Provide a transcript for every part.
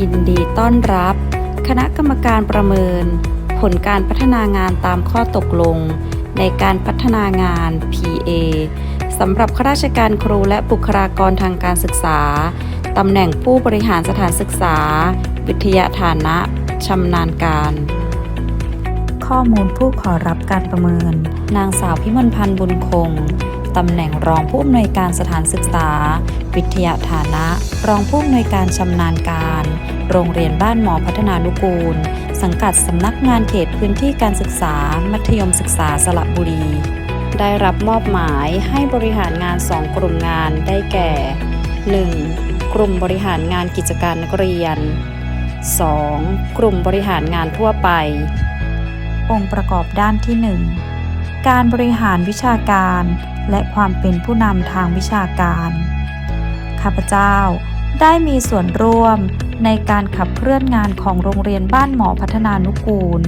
ยินดีต้อนรับ คณะกรรมการประเมิน ผลการพัฒนางานตามข้อตกลง ในการพัฒนางาน PA สำหรับข้าราชการครูและบุคลากรทางการศึกษา ตำแหน่งผู้บริหารสถานศึกษา วิทยาฐานะชำนาญการ ข้อมูลผู้ขอรับการประเมิน นางสาวพิมลพันธ์บุญคง ตำแหน่งรองผู้อำนวยการสถานศึกษา วิทยาฐานะ รองผู้อำนวยการชำนาญการ โรงเรียนบ้านหมอพัฒนานุกูล สังกัดสำนักงานเขตพื้นที่การศึกษา มัธยมศึกษาสระบุรี ได้รับมอบหมายให้บริหารงาน 2 กลุ่มงานได้แก่ 1. กลุ่มบริหารงานกิจการนักเรียน 2. กลุ่มบริหารงานทั่วไป องค์ประกอบด้านที่ 1 การบริหารวิชาการ และความเป็นผู้นำทางวิชาการ ข้าพเจ้าได้มีส่วนร่วมในการขับเคลื่อนงานของโรงเรียนบ้านหมอพัฒนานุกูล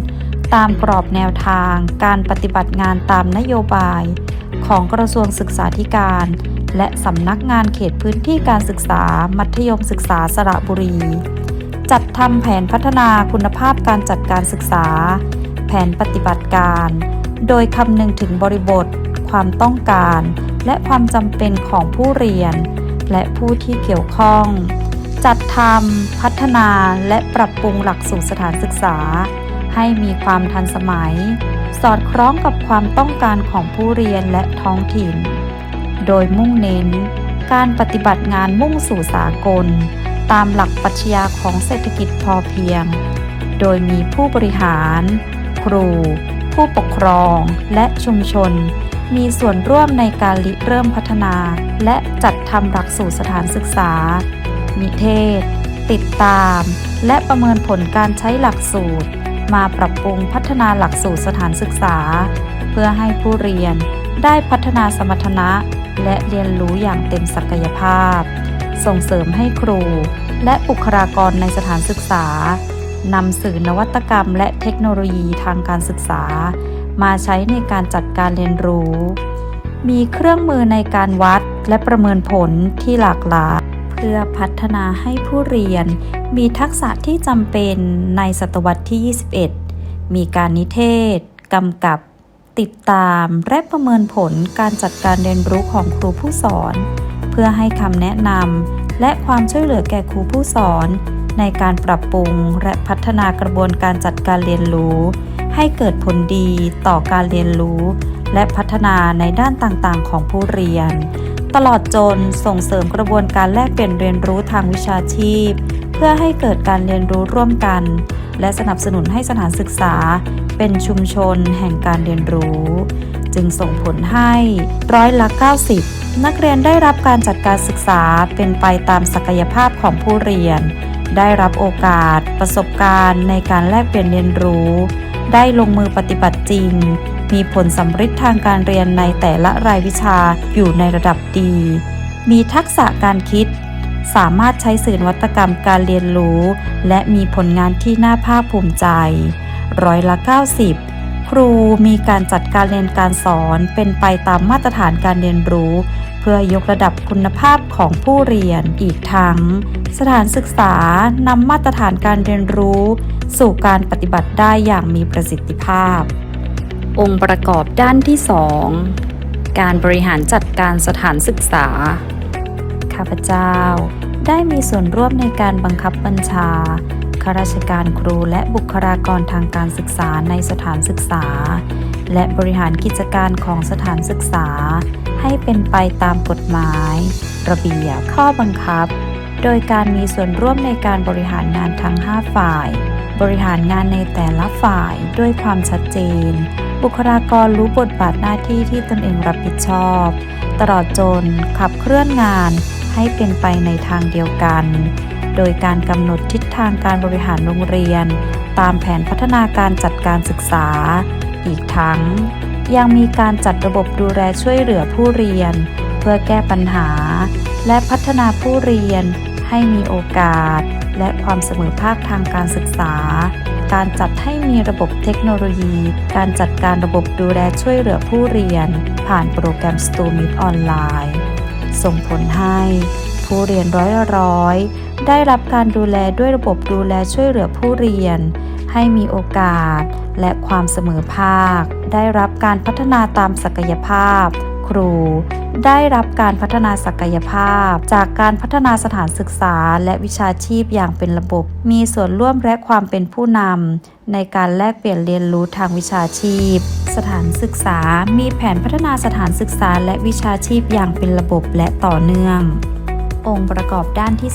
ตามกรอบแนวทางการปฏิบัติงานตามนโยบาย ของกระทรวงศึกษาธิการ และสำนักงานเขตพื้นที่การศึกษา มัธยมศึกษาสระบุรี จัดทำแผนพัฒนาคุณภาพการจัดการศึกษา แผนปฏิบัติการ โดยคำนึงถึงบริบท ความต้องการ และความจำเป็นของผู้เรียน และผู้ที่เกี่ยวข้อง จัดทำพัฒนาและปรับปรุงหลักสูตรสถานศึกษา ให้มีความทันสมัย สอดคล้องกับความต้องการของผู้เรียนและท้องถิ่น โดยมุ่งเน้น การปฏิบัติงานมุ่งสู่สากล ตามหลักปรัชญาของเศรษฐกิจพอเพียง โดยมีผู้บริหาร ครูผู้ปกครองและชุมชน มีส่วนร่วมในการริเริ่มพัฒนา และจัดทำหลักสูตรสถานศึกษา นิเทศ ติดตาม และประเมินผลการใช้หลักสูตร มาปรับปรุงพัฒนาหลักสูตรสถานศึกษา เพื่อให้ผู้เรียนได้พัฒนาสมรรถนะ และเรียนรู้อย่างเต็มศักยภาพ ส่งเสริมให้ครู และบุคลากรในสถานศึกษานำสื่อนวัตกรรมและเทคโนโลยีทางการศึกษา มาใช้ในการจัดการเรียนรู้ มีเครื่องมือในการวัดและประเมินผลที่หลากหลาย เพื่อพัฒนาให้ผู้เรียน มีทักษะที่จำเป็นในศตวรรษที่ 21 มีการนิเทศกำกับ ติดตามและประเมินผลการจัดการเรียนรู้ของครูผู้สอน เพื่อให้คำแนะนำและความช่วยเหลือแก่ครูผู้สอน ในการปรับปรุงและพัฒนากระบวนการจัดการเรียนรู้ ให้เกิดผลดีต่อการเรียนรู้ และพัฒนาในด้านต่างๆ ของผู้เรียน ตลอดจนส่งเสริมกระบวนการแลกเปลี่ยนเรียนรู้ทางวิชาชีพ เพื่อให้เกิดการเรียนรู้ร่วมกัน และสนับสนุนให้สถานศึกษา เป็นชุมชนแห่งการเรียนรู้ จึงส่งผลให้ร้อยละ 90 นักเรียนได้รับการจัดการศึกษาเป็นไปตามศักยภาพของผู้เรียนได้รับโอกาส ประสบการณ์ในการแลกเปลี่ยนเรียนรู้ ได้ลงมือปฏิบัติจริง มีผลสำฤทธิ์ทางการเรียนในแต่ละรายวิชาอยู่ในระดับดี มีทักษะการคิด สามารถใช้สื่อนวัตกรรมการเรียนรู้ และมีผลงานที่น่าภาคภูมิใจ ร้อยละ 90 ครูมีการจัดการเรียนการสอนเป็นไปตามมาตรฐานการเรียนรู้ เพื่อยกระดับคุณภาพของผู้เรียนอีกทั้ง สถานศึกษานำมาตรฐานการเรียนรู้ สู่การปฏิบัติได้อย่างมีประสิทธิภาพ องค์ประกอบด้านที่ 2 การบริหารจัดการสถานศึกษา ข้าพเจ้า ได้มีส่วนร่วมในการบังคับบัญชาข้าราชการครูและบุคลากรทางการศึกษาในสถานศึกษา และบริหารกิจการของสถานศึกษา ให้เป็นไปตามกฎหมาย ระเบียบข้อบังคับ โดยการมีส่วนร่วมในการบริหารงานทั้ง 5 ฝ่าย บริหารงานในแต่ละฝ่ายด้วยความชัดเจน บุคลากรรู้บทบาทหน้าที่ที่ตนเองรับผิดชอบ ตลอดจนขับเคลื่อนงานให้เป็นไปในทางเดียวกัน โดยการกำหนดทิศทางการบริหารโรงเรียน ตามแผนพัฒนาการจัดการศึกษา อีกทั้ง ยังมีการจัดระบบดูแลช่วยเหลือผู้เรียน เพื่อแก้ปัญหา และพัฒนาผู้เรียน ให้มีโอกาส และความเสมอภาคทางการศึกษา การจัดให้มีระบบเทคโนโลยี การจัดการระบบดูแลช่วยเหลือผู้เรียน ผ่านโปรแกรม s t o r m e e t ออนไลน์ส่งผลให้ผู้เรียนร้อยร้อย ได้รับการดูแลด้วยระบบดูแลช่วยเหลือผู้เรียน ให้มีโอกาส และความเสมอภาค ได้รับการพัฒนาตามศักยภาพ ครู ได้รับการพัฒนาศักยภาพ จากการพัฒนาสถานศึกษาและวิชาชีพอย่างเป็นระบบ มีส่วนร่วมและความเป็นผู้นำในการแลกเปลี่ยนเรียนรู้ทางวิชาชีพ สถานศึกษา มีแผนพัฒนาสถานศึกษาและวิชาชีพอย่างเป็นระบบและต่อเนื่อง องค์ประกอบด้านที่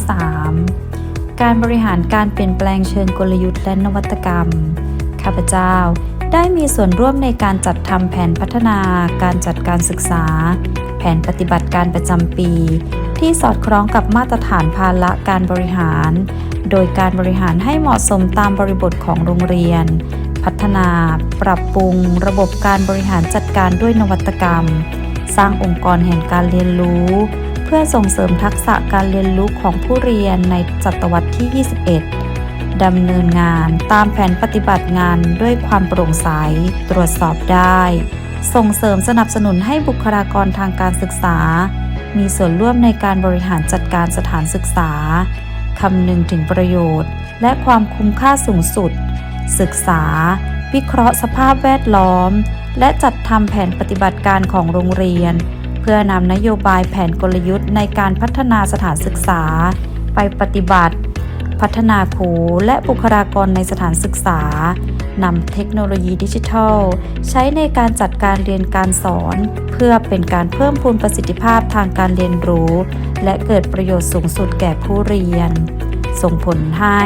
3 การบริหารการเปลี่ยนแปลงเชิงกลยุทธ์และนวัตกรรม ข้าพเจ้า ได้มีส่วนร่วมในการจัดทำแผนพัฒนา การจัดการศึกษา แผนปฏิบัติการประจำปี ที่สอดคล้องกับมาตรฐานภาระการบริหาร โดยการบริหารให้เหมาะสมตามบริบทของโรงเรียน พัฒนา ปรับปรุง ระบบการบริหารจัดการด้วยนวัตกรรม สร้างองค์กรแห่งการเรียนรู้ เพื่อส่งเสริมทักษะการเรียนรู้ของผู้เรียนในศตวรรษที่ 21 ดำเนินงานตามแผนปฏิบัติงานด้วยความโปร่งใส ตรวจสอบได้ ส่งเสริมสนับสนุนให้บุคลากรทางการศึกษา มีส่วนร่วมในการบริหารจัดการสถานศึกษาคำนึงถึงประโยชน์ และความคุ้มค่าสูงสุด ศึกษา วิเคราะห์สภาพแวดล้อม และจัดทำแผนปฏิบัติการของโรงเรียน เพื่อนำนโยบายแผนกลยุทธ์ในการพัฒนาสถานศึกษา ไปปฏิบัติ พัฒนาครูและบุคลากรในสถานศึกษานำเทคโนโลยีดิจิทัล ใช้ในการจัดการเรียนการสอน เพื่อเป็นการเพิ่มพูนประสิทธิภาพทางการเรียนรู้ และเกิดประโยชน์สูงสุดแก่ผู้เรียน ส่งผลให้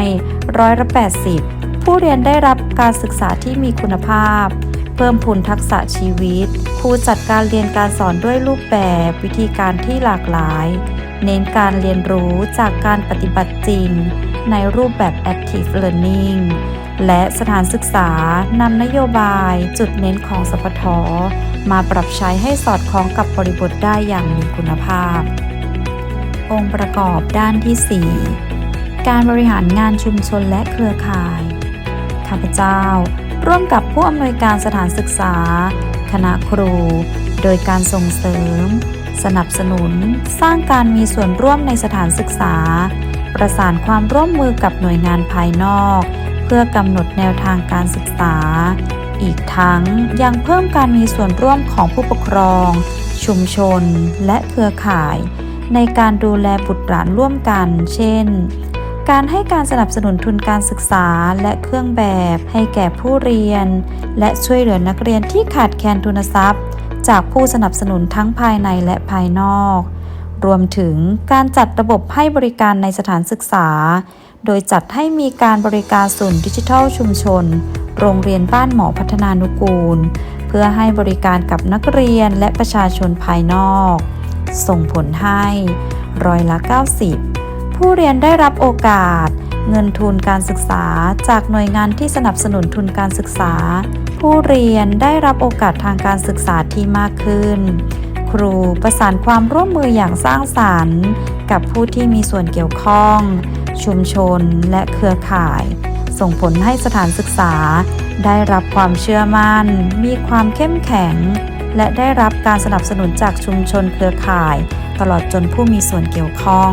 ร้อยละ80 ผู้เรียนได้รับการศึกษาที่มีคุณภาพ เพิ่มพูนทักษะชีวิต ครูจัดการเรียนการสอนด้วยรูปแบบวิธีการที่หลากหลาย เน้นการเรียนรู้จากการปฏิบัติจริง ในรูปแบบ active learning และสถานศึกษานำนโยบายจุดเน้นของสพทมาปรับใช้ให้สอดคล้องกับบริบทได้อย่างมีคุณภาพ องค์ประกอบด้านที่ 4 การบริหารงานชุมชนและเครือข่าย ข้าพเจ้า ร่วมกับผู้อำนวยการสถานศึกษา คณะครู โดยการส่งเสริม สนับสนุน สร้างการมีส่วนร่วมในสถานศึกษา ประสานความร่วมมือกับหน่วยงานภายนอก เพื่อกำหนดแนวทางการศึกษา อีกทั้งยังเพิ่มการมีส่วนร่วมของผู้ปกครอง ชุมชน และเครือข่าย ในการดูแลบุตรหลานร่วมกัน เช่น การให้การสนับสนุนทุนการศึกษาและเครื่องแบบให้แก่ผู้เรียน และช่วยเหลือนักเรียนที่ขาดแคลนทุนทรัพย์ จากผู้สนับสนุนทั้งภายในและภายนอก รวมถึงการจัดระบบให้บริการในสถานศึกษา โดยจัดให้มีการบริการศูนย์ดิจิทัลชุมชน โรงเรียนบ้านหมอพัฒนานุกูล เพื่อให้บริการกับนักเรียนและประชาชนภายนอก ส่งผลให้ร้อยละ 90 ผู้เรียนได้รับโอกาส เงินทุนการศึกษาจากหน่วยงานที่สนับสนุนทุนการศึกษา ผู้เรียนได้รับโอกาสทางการศึกษาที่มากขึ้น ครูประสานความร่วมมืออย่างสร้างสรรค์ กับผู้ที่มีส่วนเกี่ยวข้อง ชุมชนและเครือข่าย ส่งผลให้สถานศึกษา ได้รับความเชื่อมั่น มีความเข้มแข็ง และได้รับการสนับสนุนจากชุมชนเครือข่าย ตลอดจนผู้มีส่วนเกี่ยวข้อง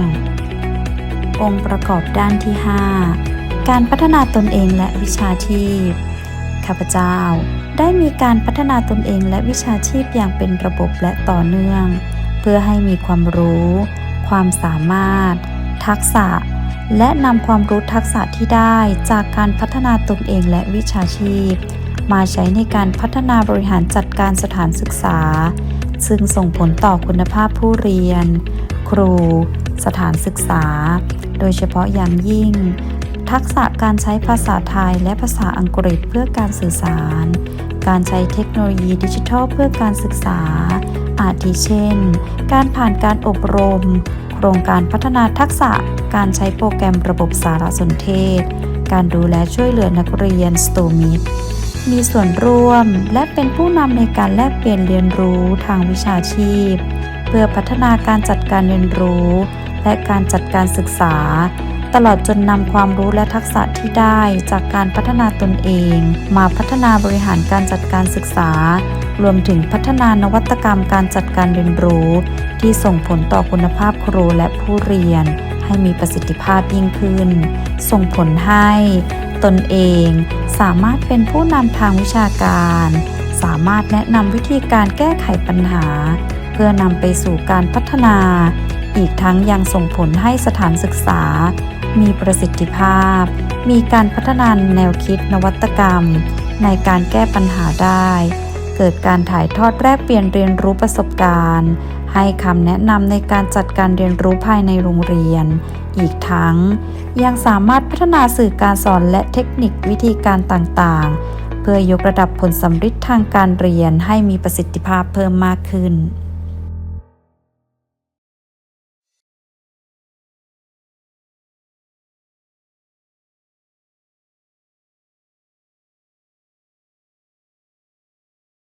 องค์ประกอบด้านที่ 5 การพัฒนาตนเองและวิชาชีพ ข้าพเจ้า ได้มีการพัฒนาตนเองและวิชาชีพอย่างเป็นระบบและต่อเนื่อง เพื่อให้มีความรู้ ความสามารถ ทักษะ และนำความรู้ทักษะที่ได้จากการพัฒนาตนเองและวิชาชีพ มาใช้ในการพัฒนาบริหารจัดการสถานศึกษา ซึ่งส่งผลต่อคุณภาพผู้เรียน ครู สถานศึกษา โดยเฉพาะอย่างยิ่ง ทักษะการใช้ภาษาไทยและภาษาอังกฤษเพื่อการสื่อสาร การใช้เทคโนโลยีดิจิทัลเพื่อการศึกษา อาทิเช่น การผ่านการอบรม โครงการพัฒนาทักษะการใช้โปรแกรมระบบสารสนเทศ การดูแลช่วยเหลือนักเรียน s t o m i t มีส่วนร่วมและเป็นผู้นำในการแลกเปลี่ยนเรียนรู้ทางวิชาชีพ เพื่อพัฒนาการจัดการเรียนรู้ และการจัดการศึกษา ตลอดจนนำความรู้และทักษะที่ได้จากการพัฒนาตนเอง มาพัฒนาบริหารการจัดการศึกษา รวมถึงพัฒนานวัตกรรมการจัดการเรียนรู้ ที่ส่งผลต่อคุณภาพครูและผู้เรียน ให้มีประสิทธิภาพยิ่งขึ้น ส่งผลให้ตนเองสามารถเป็นผู้นำทางวิชาการ สามารถแนะนำวิธีการแก้ไขปัญหา เพื่อนำไปสู่การพัฒนา อีกทั้งยังส่งผลให้สถานศึกษา มีประสิทธิภาพ มีการพัฒนาแนวคิดนวัตกรรม ในการแก้ปัญหาได้ เกิดการถ่ายทอดแลกเปลี่ยนเรียนรู้ประสบการณ์ ให้คำแนะนำในการจัดการเรียนรู้ภายในโรงเรียน อีกทั้ง ยังสามารถพัฒนาสื่อการสอนและเทคนิควิธีการต่างๆ เพื่อยกระดับผลสำฤทธิ์ทางการเรียนให้มีประสิทธิภาพเพิ่มมากขึ้น